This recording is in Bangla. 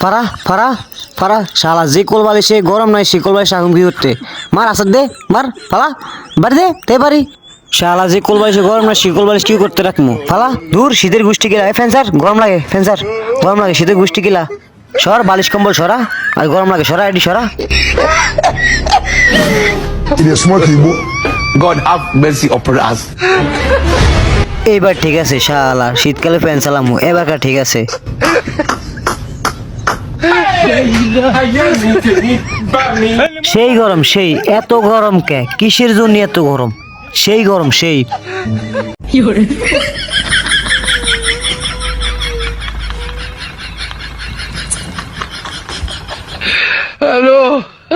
ফারা ফারা ফারা, শালা, যে কোল বালিশে গরম নাই সে কোল বালিশে আগুন কি করতে মার আসাদ দে, মার, ফালা বাড়ি দে তে পারি শালা, যে কোল বালিশে গরম নাই সে কোল বালিশ কি করতে রাখমু? ফালা, দূর শীতের গোষ্ঠী এই ফ্যান্সার গরম লাগে ফ্যান্সার গরম লাগে শীতের গোষ্ঠী কিলা সর, বালিশ কম্বল সরা। আর গরম লাগে সরা এডি সরা. God have mercy upon us. এইবার ঠিক আছে শালা শীতকালে ফ্যান চালামু এবারকার ঠিক আছে। সেই গরম সেই এত গরম কে? কিসের জন্য এত গরম? সেই গরম সেই।